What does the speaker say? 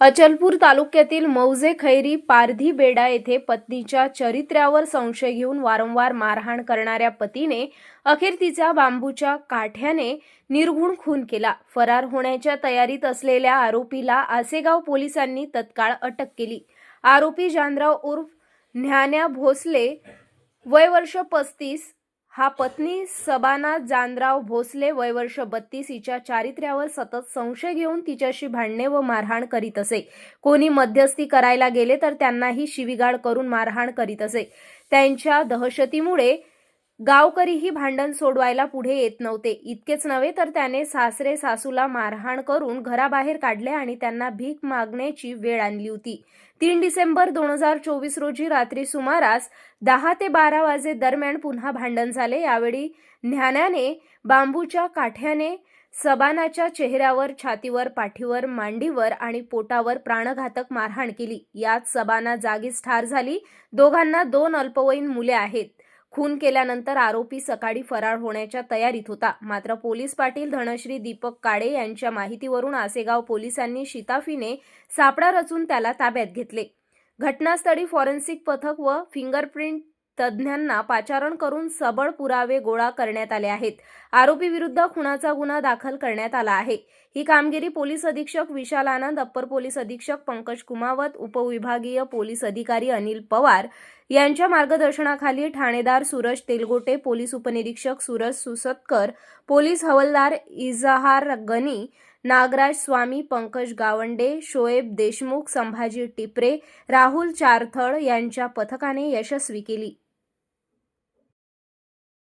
अचलपूर तालुक्यातील मौजे खैरी पारधी बेडा येथे पत्नीच्या चरित्र्यावर संशय घेऊन वारंवार मारहाण करणाऱ्या पतीने अखेर तिचा बांबूच्या काठ्याने निर्घुण खून केला. फरार होण्याच्या तयारीत असलेल्या आरोपीला आसेगाव पोलिसांनी तत्काळ अटक केली. आरोपी जानराव उर्फ ज्ञान्या भोसले वय वर्ष पस्तीस हा पत्नी सबाना जानराव भोसले वय वर्ष बत्तीस हिच्या चारित्र्यावर सतत संशय घेऊन तिच्याशी भांडणे व मारहाण करीत असे. कोणी मध्यस्थी करायला गेले तर त्यांनाही शिवीगाळ करून मारहाण करीत असे. त्यांच्या दहशतीमुळे गावकरीही भांडण सोडवायला पुढे येत नव्हते. इतकेच नव्हे तर त्याने सासरे सासूला मारहाण करून घराबाहेर काढले आणि त्यांना भीक मागण्याची वेळ आणली होती. तीन डिसेंबर दोन हजार चोवीस रोजी रात्री सुमारास दहा ते बारा वाजे दरम्यान पुन्हा भांडण झाले. यावेळी ज्ञानाने बांबूच्या काठ्याने सबानाच्या चेहऱ्यावर छातीवर पाठीवर मांडीवर आणि पोटावर प्राणघातक मारहाण केली. यात सबाना जागीच ठार झाली. दोघांना दोन अल्पवयीन मुले आहेत. खून केल्यानंतर आरोपी सकाळी फरार होण्याच्या तयारीत होता. मात्र पोलीस पाटील धनश्री दीपक काळे यांच्या माहितीवरून आसेगाव पोलिसांनी शिताफीने सापळा रचून त्याला ताब्यात घेतले. घटनास्थळी फॉरेन्सिक पथक व फिंगरप्रिंट तज्ज्ञांना पाचारण करून सबळ पुरावे गोळा करण्यात आले आहेत. आरोपी विरुद्ध खुनाचा गुन्हा दाखल करण्यात आला आहे. ही कामगिरी पोलीस अधीक्षक विशाल आनंद अप्पर पोलीस अधीक्षक पंकज कुमावत उपविभागीय पोलीस अधिकारी अनिल पवार यांच्या मार्गदर्शनाखाली ठाणेदार सूरज तेलगोटे पोलीस उपनिरीक्षक सूरज सुसतकर पोलीस हवलदार इजहार गनी नागराज स्वामी पंकज गावंडे शोएब देशमुख संभाजी टिपरे राहुल चारथळ यांच्या पथकाने यशस्वी केली.